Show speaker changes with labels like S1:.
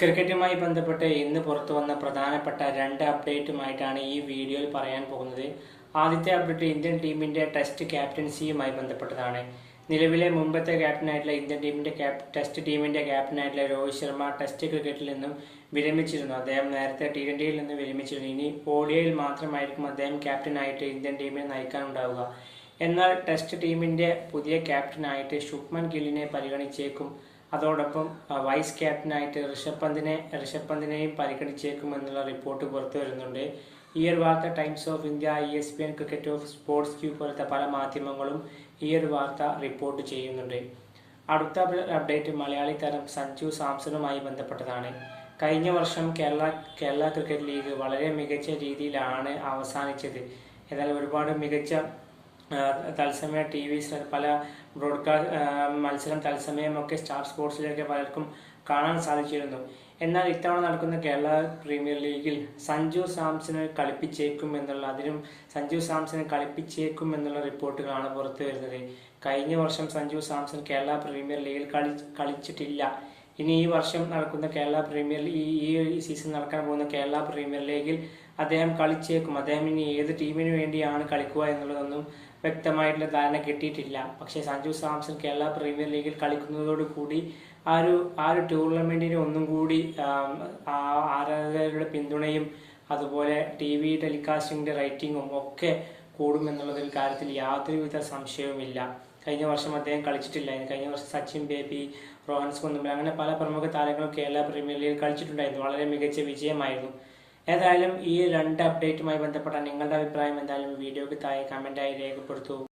S1: ക്രിക്കറ്റുമായി ബന്ധപ്പെട്ട് ഇന്ന് പുറത്തു വന്ന പ്രധാനപ്പെട്ട രണ്ട് അപ്ഡേറ്റുമായിട്ടാണ് ഈ വീഡിയോയിൽ പറയാൻ പോകുന്നത്. ആദ്യത്തെ അപ്ഡേറ്റ് ഇന്ത്യൻ ടീമിന്റെ ടെസ്റ്റ് ക്യാപ്റ്റൻസിയുമായി ബന്ധപ്പെട്ടതാണ്. നിലവിലെ മുമ്പത്തെ ക്യാപ്റ്റനായിട്ടുള്ള ഇന്ത്യൻ ടീമിന്റെ ക്യാപ് ടെസ്റ്റ് ടീമിന്റെ ക്യാപ്റ്റനായിട്ടുള്ള രോഹിത് ശർമ്മ ടെസ്റ്റ് ക്രിക്കറ്റിൽ നിന്നും വിരമിച്ചിരുന്നു. അദ്ദേഹം നേരത്തെ ടി ട്വന്റിയിൽ നിന്ന് വിരമിച്ചിരുന്നു. ഇനി ഓഡിയയിൽ മാത്രമായിരിക്കും അദ്ദേഹം ക്യാപ്റ്റനായിട്ട് ഇന്ത്യൻ ടീമിനെ നയിക്കാനുണ്ടാവുക. എന്നാൽ ടെസ്റ്റ് ടീമിന്റെ പുതിയ ക്യാപ്റ്റനായിട്ട് ശുഭ്മൻ ഗില്ലിനെ പരിഗണിച്ചേക്കും. അതോടൊപ്പം വൈസ് ക്യാപ്റ്റനായിട്ട് ഋഷഭ് പന്തിനെ ഋഷഭ് പന്തിനെയും പരിഗണിച്ചേക്കുമെന്നുള്ള റിപ്പോർട്ട് പുറത്തു വരുന്നുണ്ട്. ഈ ഒരു വാർത്ത Times of India E S P N cricket of sports Q പോലത്തെ പല മാധ്യമങ്ങളും ഈ ഒരു വാർത്ത റിപ്പോർട്ട് ചെയ്യുന്നുണ്ട്. അടുത്ത അപ്ഡേറ്റ് മലയാളി താരം സഞ്ജു സാംസണുമായി ബന്ധപ്പെട്ടതാണ്. കഴിഞ്ഞ വർഷം കേരള കേരള ക്രിക്കറ്റ് ലീഗ് വളരെ മികച്ച രീതിയിലാണ് അവസാനിച്ചത്. എന്നാൽ ഒരുപാട് മികച്ച തത്സമയ ടി വി പല ബ്രോഡ്കാസ്റ്റ് മത്സരം തത്സമയമൊക്കെ സ്റ്റാർ സ്പോർട്സിലേക്ക് പലർക്കും കാണാൻ സാധിച്ചിരുന്നു. എന്നാൽ ഇത്തവണ നടക്കുന്ന കേരള പ്രീമിയർ ലീഗിൽ സഞ്ജു സാംസനെ കളിപ്പിച്ചേക്കും എന്നുള്ള അതിനും സഞ്ജു സാംസനെ കളിപ്പിച്ചേക്കും എന്നുള്ള റിപ്പോർട്ടുകളാണ് പുറത്തു വരുന്നത് കഴിഞ്ഞ വർഷം സഞ്ജു സാംസൺ കേരള പ്രീമിയർ ലീഗിൽ കളി കളിച്ചിട്ടില്ല. ഇനി ഈ വർഷം നടക്കുന്ന കേരള പ്രീമിയർ ഈ ഈ സീസൺ നടക്കാൻ പോകുന്ന കേരള പ്രീമിയർ ലീഗിൽ അദ്ദേഹം കളിച്ചേക്കും. അദ്ദേഹം ഇനി ഏത് ടീമിന് വേണ്ടിയാണ് കളിക്കുക എന്നുള്ളതൊന്നും വ്യക്തമായിട്ടുള്ള ധാരണ കിട്ടിയിട്ടില്ല. പക്ഷേ സഞ്ജു സാംസൺ കേരള പ്രീമിയർ ലീഗിൽ കളിക്കുന്നതോടുകൂടി ആ ഒരു ആ ഒരു ടൂർണമെന്റിന് ഒന്നും കൂടി ആരാധകരുടെ പിന്തുണയും അതുപോലെ ടി വി ടെലികാസ്റ്റിംഗിന്റെ റേറ്റിംഗും ഒക്കെ കൂടുമെന്നുള്ളതിൽ കാര്യത്തിൽ യാതൊരുവിധ സംശയവുമില്ല. കഴിഞ്ഞ വർഷം അദ്ദേഹം കളിച്ചിട്ടില്ലായിരുന്നു. കഴിഞ്ഞ വർഷം സച്ചിൻ ബേബി റോഹൻസ് കുന്നുമ്പൽ അങ്ങനെ പല പ്രമുഖ താരങ്ങളും കേരള പ്രീമിയർ ലീഗിൽ കളിച്ചിട്ടുണ്ടായിരുന്നു. വളരെ മികച്ച വിജയമായിരുന്നു. ഏതായാലും ഈ രണ്ട് അപ്ഡേറ്റുമായി ബന്ധപ്പെട്ട നിങ്ങളുടെ അഭിപ്രായം എന്തായാലും വീഡിയോക്ക് താഴെ കമന്റായി രേഖപ്പെടുത്തൂ.